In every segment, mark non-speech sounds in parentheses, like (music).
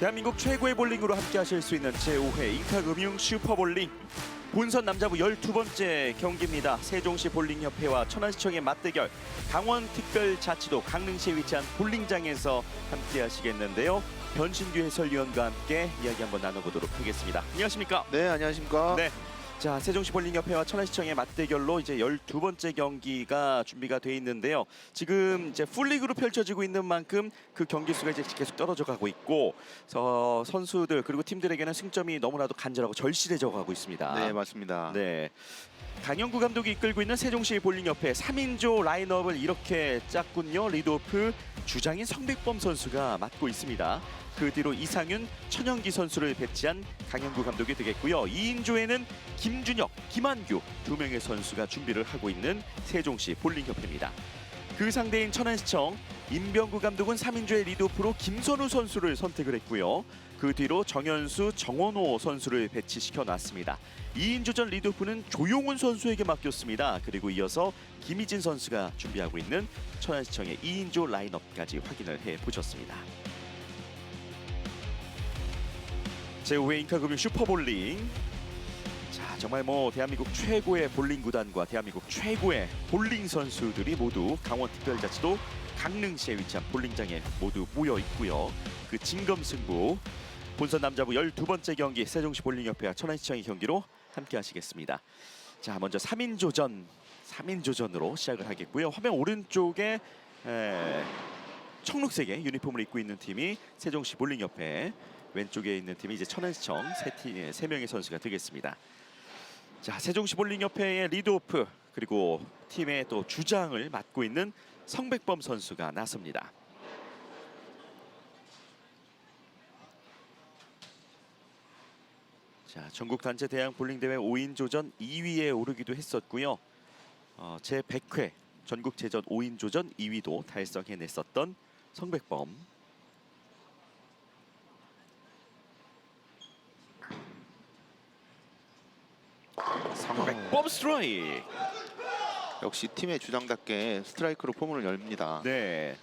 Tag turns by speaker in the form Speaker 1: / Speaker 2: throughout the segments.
Speaker 1: 대한민국 최고의 볼링으로 함께 하실 수 있는 제5회 인카금융 슈퍼볼링 본선 남자부 12번째 경기입니다. 세종시 볼링협회와 천안시청의 맞대결 강원특별자치도 강릉시에 위치한 볼링장에서 함께 하시겠는데요. 변신규 해설위원과 함께 이야기 한번 나눠보도록 하겠습니다. 안녕하십니까?
Speaker 2: 네, 안녕하십니까?
Speaker 1: 네. 자, 세종시 볼링협회와 천안시청의 맞대결로 이제 12번째 경기가 준비가 돼 있는데요. 지금 이제 풀리그로 펼쳐지고 있는 만큼 그 경기 수가 이제 계속 떨어져 가고 있고 어, 선수들 그리고 팀들에게는 승점이 너무나도 간절하고 절실해져 가고 있습니다.
Speaker 2: 네, 맞습니다.
Speaker 1: 네. 강영구 감독이 이끌고 있는 세종시 볼링 협회 3인조 라인업을 이렇게 짰군요. 리드오프 주장인 성백범 선수가 맡고 있습니다. 그 뒤로 이상윤, 천영기 선수를 배치한 강영구 감독이 되겠고요. 2인조에는 김준혁, 김한규 두 명의 선수가 준비를 하고 있는 세종시 볼링협회입니다. 그 상대인 천안시청 임병구 감독은 3인조의 리드오프로 김선우 선수를 선택을 했고요. 그 뒤로 정현수, 정원호 선수를 배치시켜 놨습니다. 2인조전 리드오프는 조용훈 선수에게 맡겼습니다. 그리고 이어서 김희진 선수가 준비하고 있는 천안시청의 2인조 라인업까지 확인을 해 보셨습니다. 제5회 인카금융 슈퍼볼링 자 정말 뭐 대한민국 최고의 볼링 구단과 대한민국 최고의 볼링 선수들이 모두 강원특별자치도 강릉시에 위치한 볼링장에 모두 모여 있고요. 그 진검승부 본선 남자부 12번째 경기 세종시 볼링협회와 천안시청의 경기로 함께 하시겠습니다. 자 먼저 3인 조전 3인 조전으로 시작을 하겠고요. 화면 오른쪽에 에, 청록색의 유니폼을 입고 있는 팀이 세종시 볼링협회 왼쪽에 있는 팀이 이제 천안시청 세, 팀, 세 명의 선수가 되겠습니다. 자 세종시 볼링협회의 리드오프 그리고 팀의 또 주장을 맡고 있는 성백범 선수가 나섭니다. 자 전국 단체 대항 볼링 대회 5인조전 2위에 오르기도 했었고요. 어, 제 100회 전국 제전 5인조전 2위도 달성해냈었던 성백범. 성백범 스트라이크.
Speaker 2: 역시 팀의 주장답게 스트라이크로 포문을 열립니다.
Speaker 1: 네.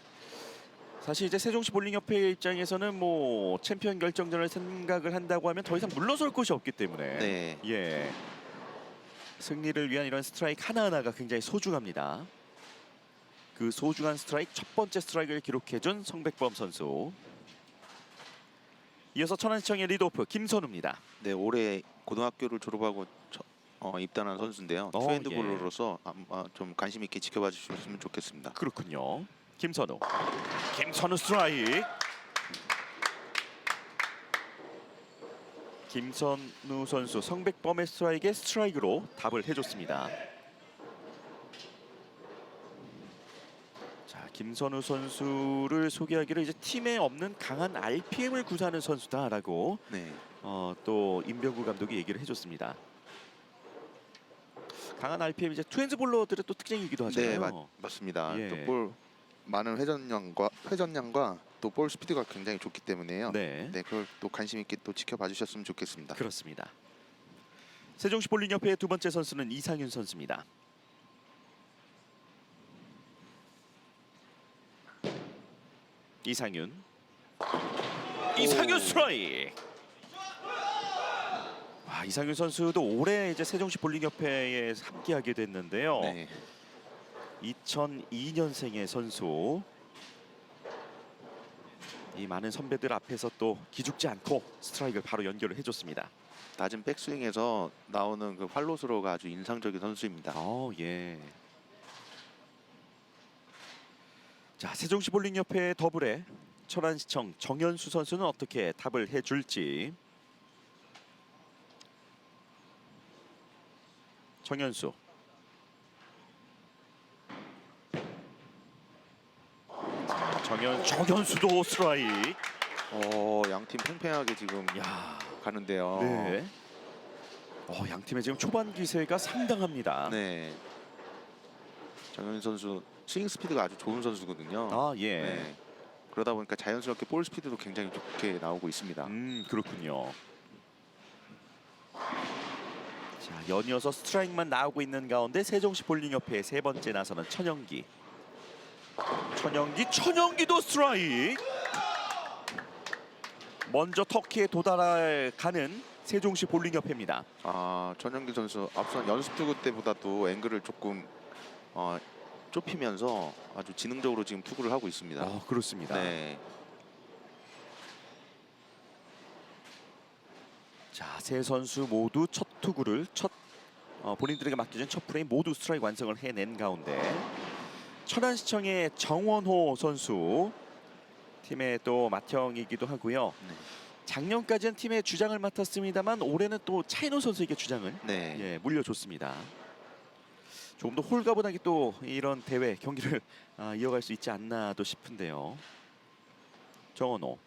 Speaker 1: 사실 이제 세종시 볼링협회 입장에서는 뭐 챔피언 결정전을 생각을 한다고 하면 더 이상 물러설 곳이 없기 때문에
Speaker 2: 네.
Speaker 1: 예 승리를 위한 이런 스트라이크 하나하나가 굉장히 소중합니다. 그 소중한 스트라이크 첫 번째 스트라이크를 기록해준 성백범 선수. 이어서 천안시청의 리드오프 김선우입니다.
Speaker 2: 네, 올해 고등학교를 졸업하고 처- 어, 입단한 선수인데요.
Speaker 1: 어,
Speaker 2: 투핸드볼로로서 아마 좀 관심 있게 지켜봐 주셨으면 좋겠습니다.
Speaker 1: 그렇군요. 김선우. 김선우 스트라이크. 김선우 선수 성백범의 스트라이크에 스트라이크로 답을 해줬습니다. 자, 김선우 선수를 소개하기를 이제 팀에 없는 강한 RPM을 구사하는 선수다라고
Speaker 2: 네,
Speaker 1: 어, 또 임병구 감독이 얘기를 해줬습니다. 강한 RPM 이제 투핸즈 볼러들의 또 특징이기도 하잖아요.
Speaker 2: 네, 맞, 맞습니다.
Speaker 1: 예.
Speaker 2: 또볼 많은 회전량과 회전량과 또 볼 스피드가 굉장히 좋기 때문에요.
Speaker 1: 네.
Speaker 2: 네, 그걸 또 관심 있게 또 지켜봐 주셨으면 좋겠습니다.
Speaker 1: 그렇습니다. 세종시 볼링협회의 두 번째 선수는 이상윤 선수입니다. 이상윤. 이상윤 스트라이크. 와, 이상윤 선수도 올해 이제 세종시 볼링협회에 함께하게 됐는데요.
Speaker 2: 네,
Speaker 1: 2002년생의 선수. 이 많은 선배들 앞에서 또 기죽지 않고 스트라이크를 바로 연결을 해줬습니다.
Speaker 2: 낮은 백스윙에서 나오는 그 활로스로가 아주 인상적인 선수입니다.
Speaker 1: 어, 예. 자, 세종시 볼링 협회 더블에 천안시청 정현수 선수는 어떻게 답을 해줄지. 정현수. 정현 정현수도 스트라이크.
Speaker 2: 어, 양팀 팽팽하게 지금
Speaker 1: 야,
Speaker 2: 가는데요.
Speaker 1: 네. 어, 양 팀의 지금 초반 기세가 상당합니다.
Speaker 2: 네. 정현 선수 스윙 스피드가 아주 좋은 선수거든요.
Speaker 1: 아, 예.
Speaker 2: 네. 그러다 보니까 자연스럽게 볼 스피드도 굉장히 좋게 나오고 있습니다.
Speaker 1: 음 그렇군요. 자 연이어서 스트라이크만 나오고 있는 가운데 세종시 볼링협회의 세 번째 나서는 천영기. 천영기 천영기도 스트라이크. 먼저 터키에 도달가는 세종시 볼링협회입니다.
Speaker 2: 아 전영길 선수 앞선 연습 투구 때보다도 앵글을 조금 어, 좁히면서 아주 지능적으로 지금 투구를 하고 있습니다.
Speaker 1: 어, 그렇습니다.
Speaker 2: 네.
Speaker 1: 자, 세 선수 모두 첫 투구를 첫 어, 본인들에게 맡겨진 첫 프레임 모두 스트라이크 완성을 해낸 가운데 천안시청의 정원호 선수 팀의 또 맏형이기도 하고요.
Speaker 2: 네.
Speaker 1: 작년까지는 팀의 주장을 맡았습니다만 올해는 또 차이노 선수에게 주장을
Speaker 2: 네.
Speaker 1: 예, 물려줬습니다. 조금 더 홀가분하게 또 이런 대회 경기를 아, 이어갈 수 있지 않나도 싶은데요. 정원호.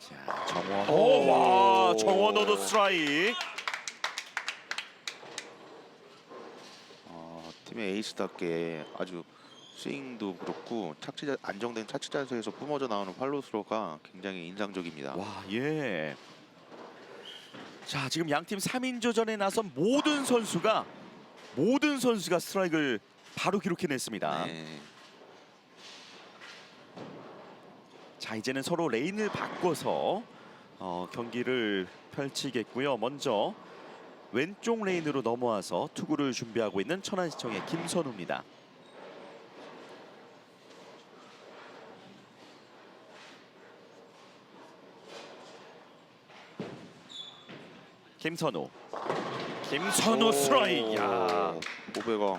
Speaker 1: 자, 정원호.
Speaker 2: 오,
Speaker 1: 와, 정원호도 스트라이크.
Speaker 2: 팀의 에이스답게 아주 스윙도 그렇고 착지 자- 안정된 착지 자세에서 뿜어져 나오는 팔로스로가 굉장히 인상적입니다.
Speaker 1: 와, 예. 자, 지금 양팀 3인조전에 나선 모든 선수가 모든 선수가 스트라이크를 바로 기록해냈습니다.
Speaker 2: 네.
Speaker 1: 자 이제는 서로 레인을 바꿔서 어, 경기를 펼치겠고요. 먼저 왼쪽 레인으로 넘어와서 투구를 준비하고 있는 천안시청의 김선우입니다. 김선우. 김선우 스트라이크. 야.
Speaker 2: 500원.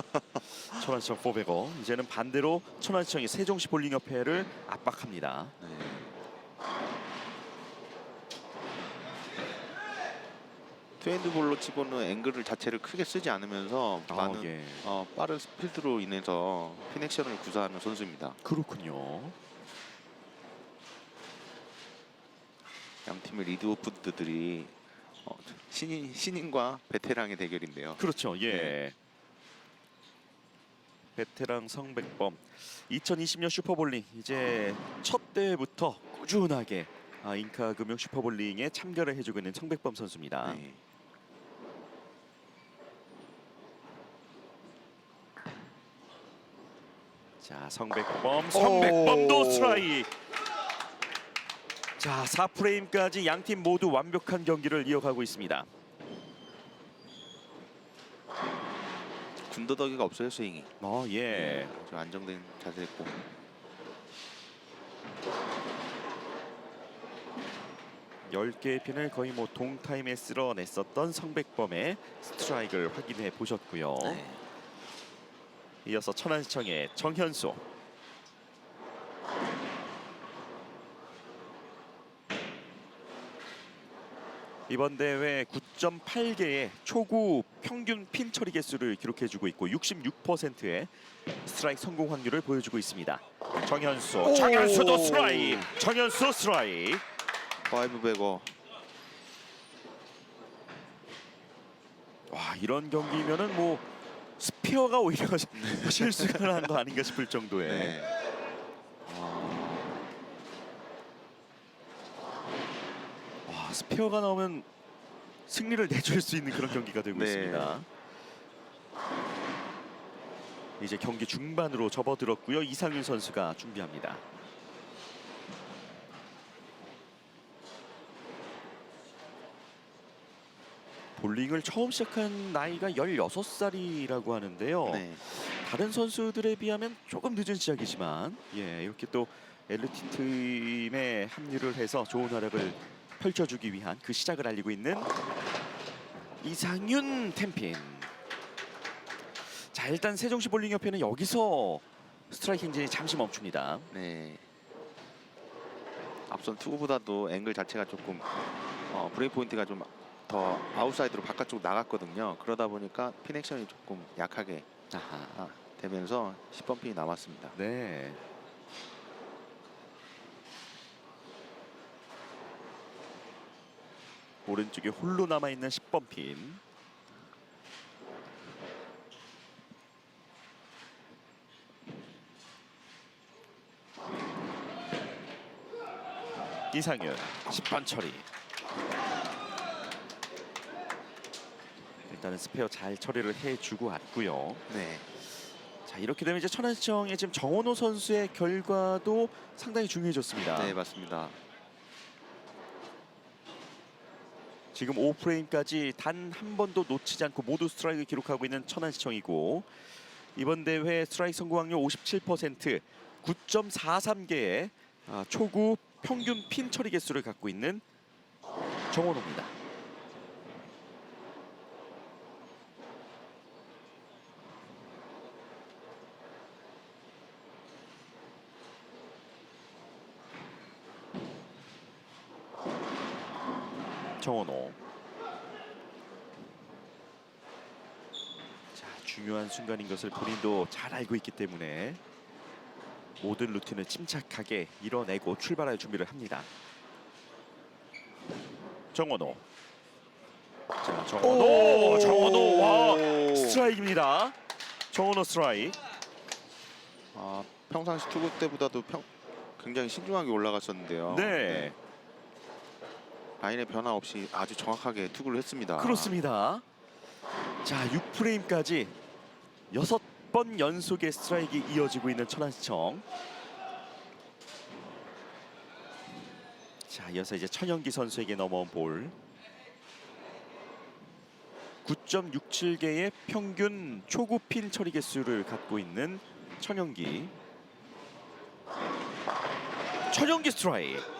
Speaker 2: (laughs)
Speaker 1: 천안시청 400원. 이제는 반대로 천안시청이 세종시 볼링협회를 압박합니다.
Speaker 2: 네. 투핸드볼로 치고는 앵글을 자체를 크게 쓰지 않으면서
Speaker 1: 아,
Speaker 2: 많은
Speaker 1: 예.
Speaker 2: 어, 빠른 스피드로 인해서 피넥션을 구사하는 선수입니다.
Speaker 1: 그렇군요.
Speaker 2: 양 팀의 리드 오프들이 어, 신인 신인과 베테랑의 대결인데요.
Speaker 1: 그렇죠. 예.
Speaker 2: 네.
Speaker 1: 베테랑 성백범 2020년 슈퍼볼링 이제 첫 대회부터 꾸준하게 아, 인카금융 슈퍼볼링에 참가를 해주고 있는 성백범 선수입니다.
Speaker 2: 네.
Speaker 1: 자 성백범 성백범도
Speaker 2: 오.
Speaker 1: 스트라이크. 자 4프레임까지 양 팀 모두 완벽한 경기를 이어가고 있습니다.
Speaker 2: 군더더기가 없어요 스윙이.
Speaker 1: 어 예.
Speaker 2: 아주 안정된 자세고.
Speaker 1: 열 개의 핀을 거의 뭐 동타임에 쓸어냈었던 성백범의 스트라이크를 확인해 보셨고요.
Speaker 2: 네.
Speaker 1: 이어서 천안시청의 정현수. 이번 대회 9.8개의 초구 평균 핀 처리 개수를 기록해주고 있고 66%의 스트라이크 성공 확률을 보여주고 있습니다. 정현수,
Speaker 2: 오.
Speaker 1: 정현수도 스트라이크, 정현수 스트라이크.
Speaker 2: 파이브 베거.
Speaker 1: 와 이런 경기면은 뭐 스피어가 오히려 (laughs) 실수를 한 거 아닌가 싶을 정도의
Speaker 2: 네.
Speaker 1: 와 스피어가 나오면 승리를 내줄 수 있는 그런 경기가 되고
Speaker 2: 네.
Speaker 1: 있습니다. 이제 경기 중반으로 접어들었고요. 이상윤 선수가 준비합니다. 볼링을 처음 시작한 나이가 16살이라고 하는데요.
Speaker 2: 네.
Speaker 1: 다른 선수들에 비하면 조금 늦은 시작이지만 예 이렇게 또 엘리트 팀에 합류를 해서 좋은 활약을 펼쳐주기 위한 그 시작을 알리고 있는 이상윤 템핀. 자 일단 세종시 볼링협회는 여기서 스트라이크 행진이 잠시 멈춥니다.
Speaker 2: 네. 앞선 투구보다도 앵글 자체가 조금 어, 브레이크 포인트가 좀 더 아웃사이드로 바깥쪽 나갔거든요. 그러다 보니까 핀 액션이 조금 약하게
Speaker 1: 아하.
Speaker 2: 아, 되면서 10번 핀이 남았습니다.
Speaker 1: 네. 오른쪽에 홀로 남아 있는 10번 핀. 이상윤 10번 처리. 일단은 스페어 잘 처리를 해주고 왔고요.
Speaker 2: 네.
Speaker 1: 자 이렇게 되면 이제 천안시청의 지금 정원호 선수의 결과도 상당히 중요해졌습니다.
Speaker 2: 네 맞습니다.
Speaker 1: 지금 5프레임까지 단 한 번도 놓치지 않고 모두 스트라이크 기록하고 있는 천안시청이고 이번 대회 스트라이크 성공 확률 57% 9.43개의 아, 초구 평균 핀 처리 개수를 갖고 있는 정원호입니다. 정원호. 자, 중요한 순간인 것을 본인도 잘 알고 있기 때문에 모든 루틴을 침착하게 이뤄내고 출발할 준비를 합니다. 정원호. 자, 정원호, 정원호 와 스트라이크입니다. 정원호 스트라이크.
Speaker 2: 아, 평상시 투구 때보다도 평, 굉장히 신중하게 올라갔었는데요.
Speaker 1: 네,
Speaker 2: 라인의 변화 없이 아주 정확하게 투구를 했습니다.
Speaker 1: 그렇습니다. 자, 6프레임까지 여섯 번 연속의 스트라이크 이어지고 있는 천안시청. 자, 이어서 이제 천연기 선수에게 넘어온 볼. 9.67개의 평균 초구 핀 처리 개수를 갖고 있는 천연기. 천연기 스트라이크.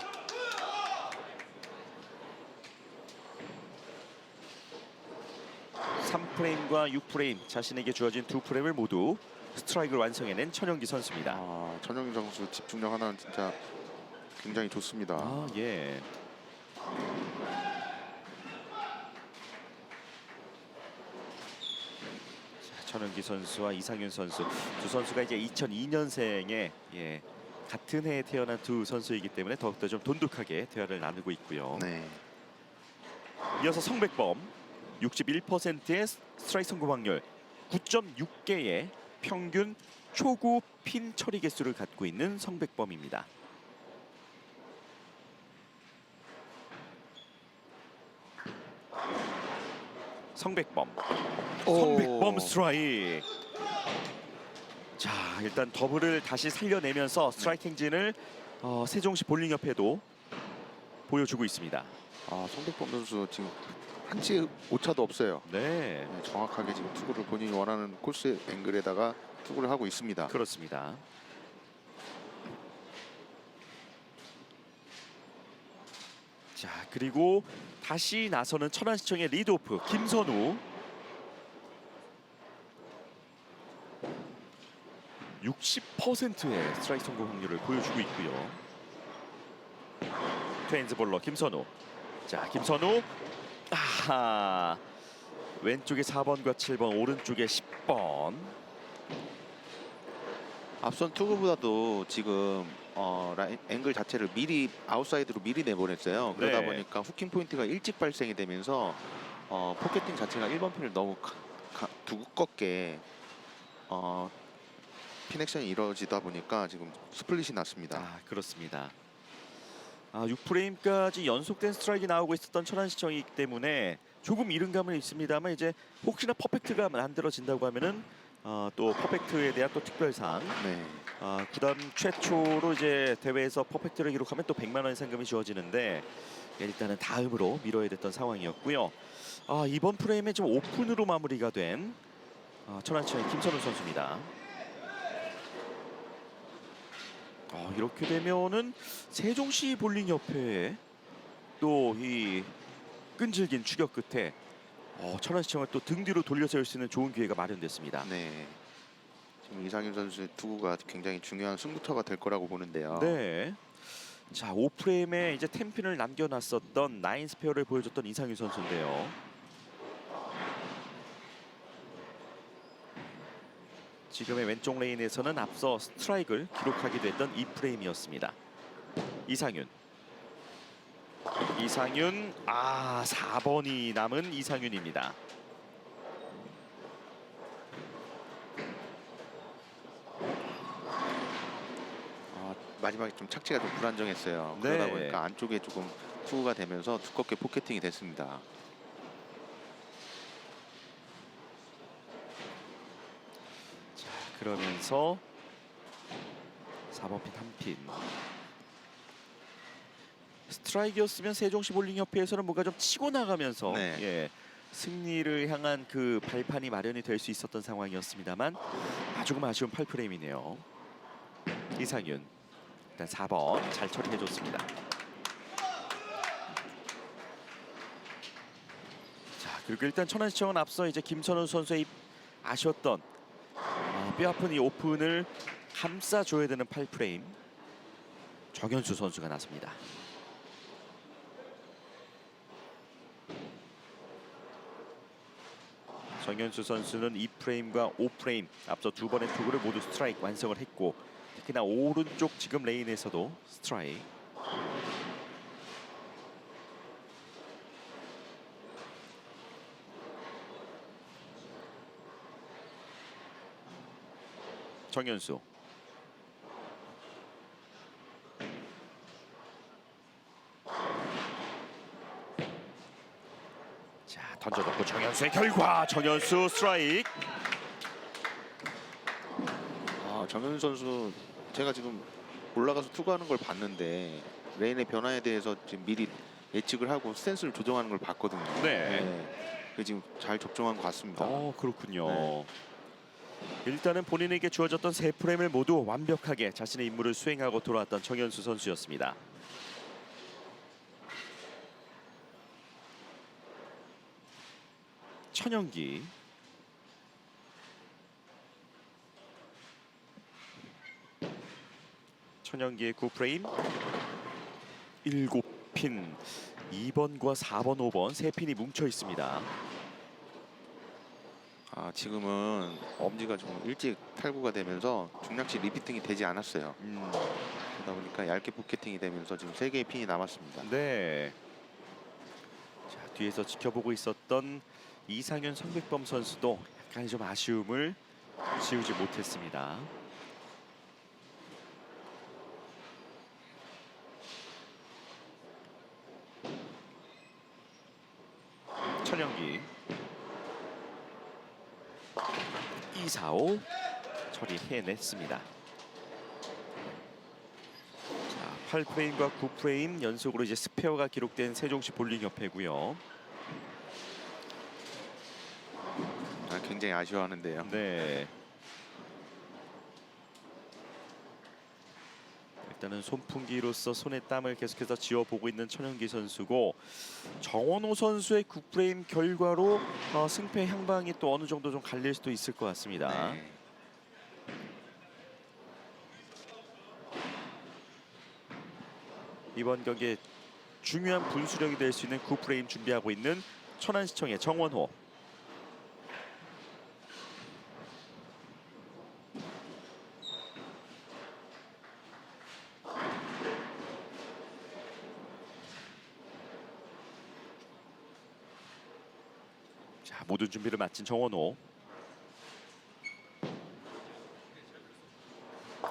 Speaker 1: 3프레임과 6프레임 자신에게 주어진 두 프레임을 모두 스트라이크를 완성해낸 천연기 선수입니다.
Speaker 2: 아, 전영기 선수 집중력 하나는 진짜 굉장히 좋습니다.
Speaker 1: 아 예. 자, 천연기 선수와 이상윤 선수 두 선수가 이제 2002년생에 예 같은 해에 태어난 두 선수이기 때문에 더욱더 좀 돈독하게 대화를 나누고 있고요.
Speaker 2: 네.
Speaker 1: 이어서 성백범 61%의 스트라이크 성공 확률 9.6개의 평균 초구 핀 처리 개수를 갖고 있는 성백범입니다. 성백범. 성백범 스트라이크. 자 일단 더블을 다시 살려내면서 스트라이크 행진을 어, 세종시 볼링협회도 보여주고 있습니다.
Speaker 2: 아, 송백범 선수 지금 한치 오차도 없어요.
Speaker 1: 네
Speaker 2: 네, 정확하게 지금 투구를 본인이 원하는 코스 앵글에다가 투구를 하고 있습니다.
Speaker 1: 그렇습니다. 자 그리고 다시 나서는 천안시청의 리드오프 김선우 60%의 스트라이크 성공 확률을 보여주고 있고요. 트윈즈 볼러 김선우. 자 김선우 아하 왼쪽에 4번과 7번 오른쪽에 10번
Speaker 2: 앞선 투구보다도 지금 어, 라인, 앵글 자체를 미리 아웃사이드로 미리 내보냈어요. 그러다
Speaker 1: 네.
Speaker 2: 보니까 후킹 포인트가 일찍 발생이 되면서 어, 포켓팅 자체가 1번 핀을 너무 가, 가, 두껍게 어, 핀 액션이 이루어지다 보니까 지금 스플릿이 났습니다.
Speaker 1: 아 그렇습니다. 아 6프레임까지 연속된 스트라이크 나오고 있었던 천안시청이기 때문에 조금 이른 감은 있습니다만 이제 혹시나 퍼펙트가 만들어진다고 하면은 어, 또 퍼펙트에 대한 또 특별상
Speaker 2: 네.
Speaker 1: 아, 구단 최초로 이제 대회에서 퍼펙트를 기록하면 또 100만 원 상금이 주어지는데 예, 일단은 다음으로 미뤄야 됐던 상황이었고요. 아, 이번 프레임에 좀 오픈으로 마무리가 된 아, 천안시청의 김선우 선수입니다. 아, 이렇게 되면은 세종시 볼링 협회에 또 이 끈질긴 추격 끝에 어, 천안시청을 또 등 뒤로 돌려세울 수 있는 좋은 기회가 마련됐습니다.
Speaker 2: 네. 지금 이상윤 선수의 투구가 굉장히 중요한 승부처가 될 거라고 보는데요.
Speaker 1: 네. 자, 5프레임에 이제 템핀을 남겨놨었던 나인 스페어를 보여줬던 이상윤 선수인데요. 지금의 왼쪽 레인에서는 앞서 스트라이크를 기록하기도 했던 이 프레임이었습니다. 이상윤. 이상윤 아 4번이 남은 이상윤입니다.
Speaker 2: 아, 마지막에 좀 착지가 좀 불안정했어요.
Speaker 1: 네.
Speaker 2: 그러다 보니까 안쪽에 조금 투구가 되면서 두껍게 포켓팅이 됐습니다.
Speaker 1: 그러면서 4번 핀 한 핀. 스트라이크였으면 세종시 볼링 협회에서는 뭔가 좀 치고 나가면서
Speaker 2: 네.
Speaker 1: 예, 승리를 향한 그 발판이 마련이 될 수 있었던 상황이었습니다만 아, 조금 아쉬운 8프레임이네요. 이상윤 일단 4번 잘 처리해줬습니다. 자 그리고 일단 천안시청은 앞서 이제 김선우 선수의 이 아쉬웠던 아, 뼈아픈 이 오픈을 감싸줘야 되는 8프레임 정현수 선수가 나섭니다. 정현수 선수는 2프레임과 5프레임 앞서 두 번의 투구를 모두 스트라이크 완성을 했고 특히나 오른쪽 지금 레인에서도 스트라이크 정현수 자 던져놓고 정현수의 결과 정현수 스트라이크
Speaker 2: 아, 정현 선수 제가 지금 올라가서 투구하는 걸 봤는데 레인의 변화에 대해서 지금 미리 예측을 하고 스탠스를 조정하는 걸 봤거든요.
Speaker 1: 네.
Speaker 2: 그 지금 잘 적중한 것 같습니다.
Speaker 1: 어 그렇군요.
Speaker 2: 네.
Speaker 1: 일단은 본인에게 주어졌던 세 프레임을 모두 완벽하게 자신의 임무를 수행하고 돌아왔던 정현수 선수였습니다. 천연기 천연기의 9프레임 7핀 2번과 4번, 5번 세 핀이 뭉쳐 있습니다.
Speaker 2: 아, 지금은 엄지가 좀 일찍 탈구가 되면서 중량치 리피팅이 되지 않았어요.
Speaker 1: 음,
Speaker 2: 그러다 보니까 얇게 포켓팅이 되면서 지금 세 개의 핀이 남았습니다.
Speaker 1: 네. 자 뒤에서 지켜보고 있었던 이상현 성백범 선수도 약간 좀 아쉬움을 지우지 못했습니다. 천연기 245 처리해냈습니다. 자, 8프레임과 9프레임 연속으로 이제 스페어가 기록된 세종시 볼링 협회고요.
Speaker 2: 아, 굉장히 아쉬워하는데요.
Speaker 1: 네. 일단은 손풍기로서 손에 땀을 계속해서 지워보고 있는 천연기 선수고 정원호 선수의 9프레임 결과로 어, 승패 향방이 또 어느 정도 좀 갈릴 수도 있을 것 같습니다.
Speaker 2: 네.
Speaker 1: 이번 경기에 중요한 분수령이 될 수 있는 9프레임 준비하고 있는 천안시청의 정원호. 자, 모든 준비를 마친 정원호.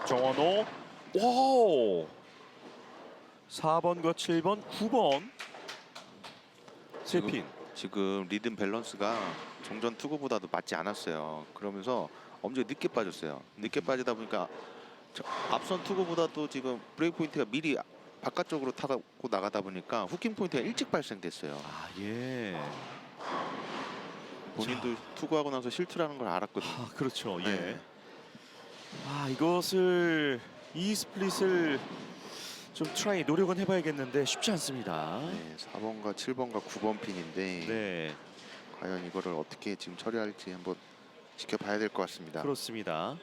Speaker 1: 정원호. 오! 4번과 7번, 9번 세
Speaker 2: 지금-
Speaker 1: 핀.
Speaker 2: 지금 리듬 밸런스가 종전 투구보다도 맞지 않았어요. 그러면서 엄지가 늦게 빠졌어요. 늦게 빠지다 보니까 저 앞선 투구보다도 지금 브레이크 포인트가 미리 바깥쪽으로 타고 나가다 보니까 후킹 포인트가 일찍 발생됐어요.
Speaker 1: 아 예.
Speaker 2: 본인도 투구하고 나서 실투라는 걸 알았거든요.
Speaker 1: 아 그렇죠. 예.
Speaker 2: 네.
Speaker 1: 아 이것을 이 스플릿을 좀 트라이 노력은 해봐야겠는데 쉽지 않습니다.
Speaker 2: 네, 4번과 7번과 9번 핀인데
Speaker 1: 네,
Speaker 2: 과연 이거를 어떻게 지금 처리할지 한번 지켜봐야 될 것 같습니다.
Speaker 1: 그렇습니다.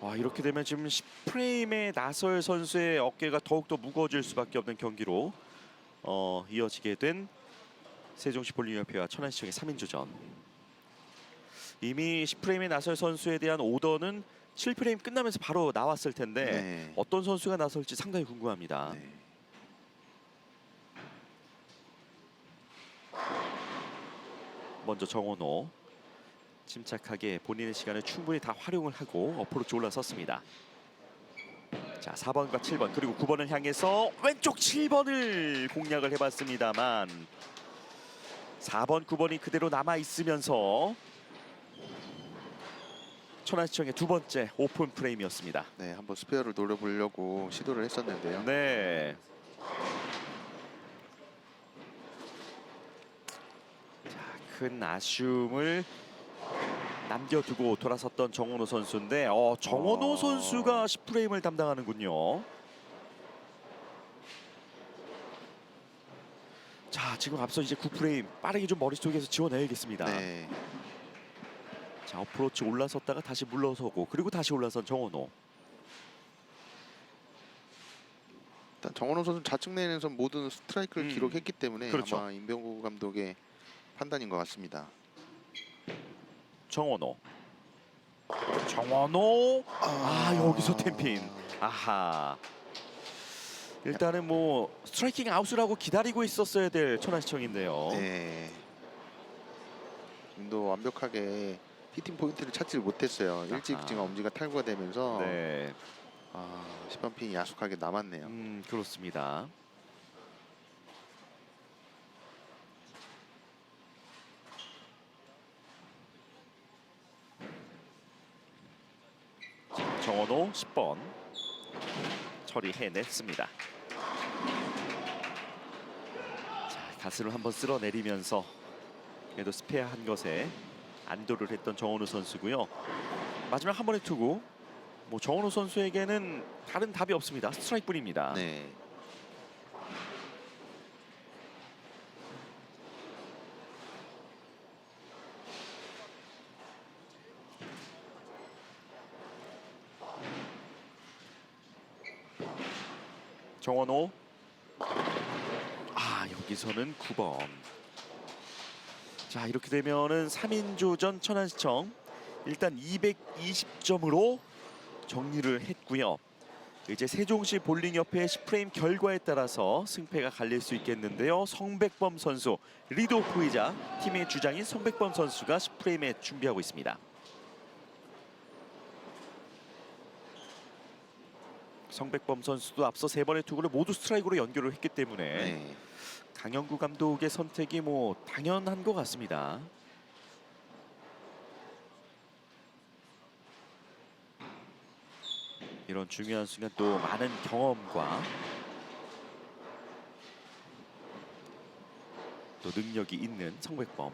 Speaker 1: 와 이렇게 되면 지금 10프레임의 나설 선수의 어깨가 더욱 더 무거워질 수밖에 없는 경기로 어, 이어지게 된 세종시 볼링협회와 천안시청의 3인주전. 이미 10프레임의 나설 선수에 대한 오더는 7프레임 끝나면서 바로 나왔을 텐데
Speaker 2: 네.
Speaker 1: 어떤 선수가 나설지 상당히 궁금합니다.
Speaker 2: 네.
Speaker 1: 먼저 정원호 침착하게 본인의 시간을 충분히 다 활용을 하고 어프로치 올라섰습니다. 자 4번과 7번 그리고 9번을 향해서 왼쪽 7번을 공략을 해봤습니다만 4번 9번이 그대로 남아 있으면서 천안시청의 두 번째 오픈 프레임이었습니다.
Speaker 2: 네, 한번 스페어를 노려보려고 시도를 했었는데요.
Speaker 1: 네. 자, 큰 아쉬움을 남겨두고 돌아섰던 정원호 선수인데 어, 정원호
Speaker 2: 어.
Speaker 1: 선수가 10프레임을 담당하는군요. 지금 앞서 이제 9프레임 빠르게 좀 머릿속에서 지워내야겠습니다.
Speaker 2: 네,
Speaker 1: 자, 어프로치 올라섰다가 다시 물러서고 그리고 다시 올라선 정원호.
Speaker 2: 일단 정원호 선수 좌측 레인에서 모든 스트라이크를
Speaker 1: 음,
Speaker 2: 기록했기 때문에
Speaker 1: 그렇죠.
Speaker 2: 아마 임병구 감독의 판단인 것 같습니다.
Speaker 1: 정원호. 정원호. 아, 여기서 템핀. 아하. 일단은 뭐 스트라이킹 아웃을 하고 기다리고 있었어야 될 천안시청인데요.
Speaker 2: 네. 지금도 완벽하게 히팅 포인트를 찾지 못했어요. 일찍. 지금 엄지가 탈구가 되면서
Speaker 1: 네.
Speaker 2: 아, 10번 핀이 야속하게 남았네요.
Speaker 1: 음, 그렇습니다. 자, 정원호 10번 처리해냈습니다. 자, 가스를 한번 쓸어내리면서 그래도 스페어 한 것에 안도를 했던 정원호 선수고요. 마지막 한 번의 투구 뭐 정원호 선수에게는 다른 답이 없습니다. 스트라이크뿐입니다.
Speaker 2: 네.
Speaker 1: 정원호. 아 여기서는 9번. 자 이렇게 되면은 3인조전 천안시청 일단 220점으로 정리를 했고요. 이제 세종시 볼링협회 10프레임 결과에 따라서 승패가 갈릴 수 있겠는데요. 성백범 선수 리드 오프이자 팀의 주장인 성백범 선수가 10프레임에 준비하고 있습니다. 성백범 선수도 앞서 세 번의 투구를 모두 스트라이크로 연결을 했기 때문에
Speaker 2: 네.
Speaker 1: 강영구 감독의 선택이 뭐 당연한 것 같습니다. 이런 중요한 순간 또 많은 경험과 또 능력이 있는 성백범.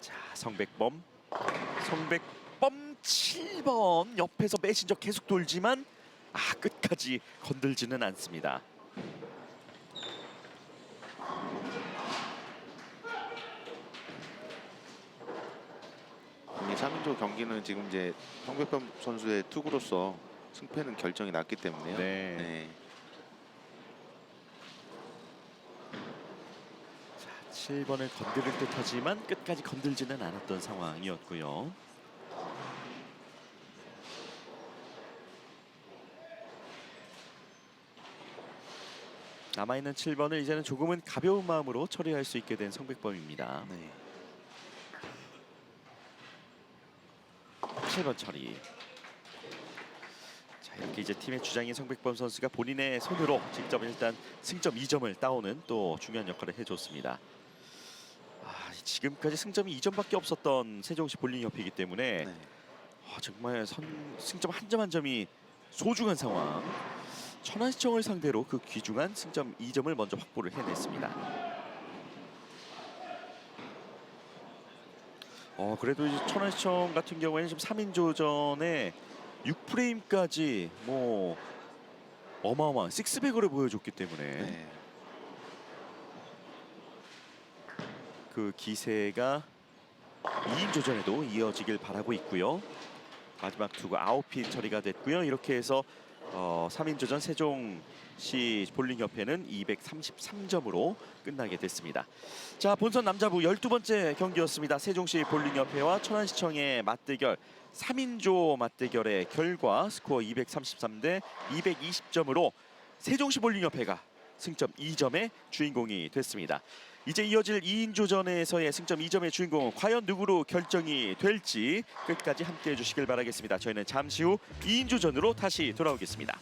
Speaker 1: 자, 성백범. 성백범 7번 옆에서 메신저 계속 돌지만 아 끝까지 건들지는 않습니다.
Speaker 2: 이미 3인조 경기는 지금 이제 성백범 선수의 투구로서 승패는 결정이 났기 때문에요.
Speaker 1: 네.
Speaker 2: 네.
Speaker 1: 자, 7번을 건드릴 듯하지만 끝까지 건들지는 않았던 상황이었고요. 남아있는 7번을 이제는 조금은 가벼운 마음으로 처리할 수 있게 된 성백범입니다.
Speaker 2: 네.
Speaker 1: 7번 처리. 자 이렇게 이제 팀의 주장인 성백범 선수가 본인의 손으로 직접 일단 승점 2점을 따오는 또 중요한 역할을 해줬습니다. 아, 지금까지 승점이 2점밖에 없었던 세종시 볼링협회이기 때문에
Speaker 2: 네.
Speaker 1: 아, 정말 선, 승점 한 점 한 점이 소중한 상황. 천안시청을 상대로 그 귀중한 승점 2점을 먼저 확보를 해냈습니다. 어 그래도 이제 천안시청 같은 경우에는 지금 3인 조전에 6프레임까지 뭐 어마어마한 식스백을 보여줬기 때문에
Speaker 2: 네.
Speaker 1: 그 기세가 2인 조전에도 이어지길 바라고 있고요. 마지막 투구 아웃핀 처리가 됐고요. 이렇게 해서 어, 3인 조전 세종시 볼링협회는 233점으로 끝나게 됐습니다. 자 본선 남자부 12번째 경기였습니다. 세종시 볼링협회와 천안시청의 맞대결 3인조 맞대결의 결과 스코어 233 대 220점으로 세종시 볼링협회가 승점 2점의 주인공이 됐습니다. 이제 이어질 2인조전에서의 승점 2점의 주인공은 과연 누구로 결정이 될지 끝까지 함께해 주시길 바라겠습니다. 저희는 잠시 후 2인조전으로 다시 돌아오겠습니다.